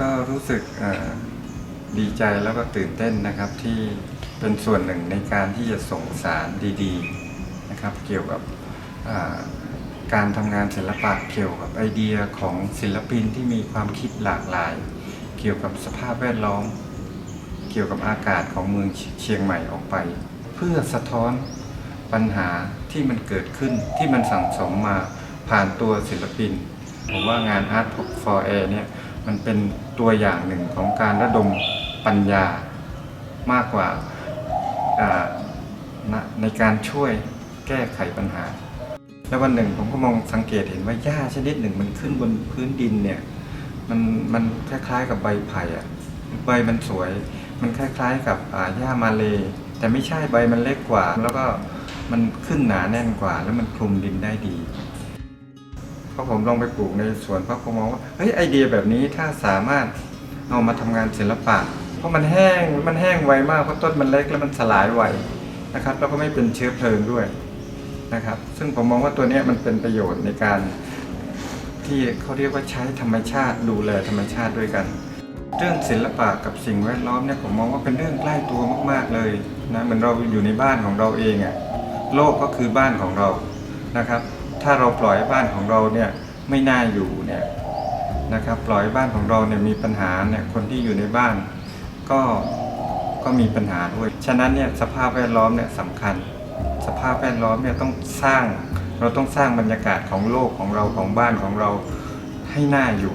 ก็รู้สึกดีใจแล้วก็ตื่นเต้นนะครับที่เป็นส่วนหนึ่งในการที่จะส่งสารดีๆนะครับ เกี่ยวกับการทำงานศิลปะเกี่ยวกับไอเดียของศิลปินที่มีความคิดหลากหลาย เกี่ยวกับสภาพแวดล้อม เกี่ยวกับอากาศของเมืองเชียงใหม่ออกไป เพื่อสะท้อนปัญหาที่มันเกิดขึ้นที่มันสั่งสมมาผ่านตัวศิลปินผมว่างาน Art for Air เนี่ย มันเป็นตัวอย่างหนึ่งของการระดมปัญญามากกว่าในการช่วยแก้ไขปัญหา แล้ววันหนึ่งผมก็มองสังเกตเห็นว่าหญ้าชนิดหนึ่งมันขึ้นบนพื้นดินเนี่ยมันมันคล้ายๆกับใบไผ่อะใบมันสวย มันคล้ายๆกับหญ้ามาเล แต่ไม่ใช่ใบมันเล็กกว่า แล้วก็มันขึ้นหนาแน่นกว่า แล้วมันคลุมดินได้ดี พอผมลองไปปลูกในสวนพระผมมองว่าเฮ้ยไอเดียแบบนี้ถ้าสามารถเอามาทำงานศิลปะ เพราะมันแห้งมันแห้งไวมากเพราะต้นมันเล็กแล้วมันสลายไวนะครับ แล้วก็ไม่เป็นเชื้อเพลิงด้วยนะครับ ซึ่งผมมองว่าตัวนี้มันเป็นประโยชน์ในการที่เขาเรียกว่าใช้ธรรมชาติดูแลธรรมชาติด้วยกัน เรื่องศิลปะกับสิ่งแวดล้อมเนี่ยผมมองว่าเป็นเรื่องใกล้ตัวมาก ๆเลยนะเหมือนเราอยู่ในบ้านของเราเองอะโลกก็คือบ้านของเรานะครับ ถ้าเราปล่อยบ้านของเราเนี่ยไม่น่าอยู่เนี่ยนะครับ ปล่อยบ้านของเราเนี่ยมีปัญหาเนี่ยคนที่อยู่ในบ้าน ก็ก็มีปัญหาด้วย ฉะนั้นเนี่ยสภาพแวดล้อมเนี่ยสำคัญ สภาพแวดล้อมเนี่ยต้องสร้างเราต้องสร้างบรรยากาศของโลกของเราของบ้านของเราให้น่าอยู่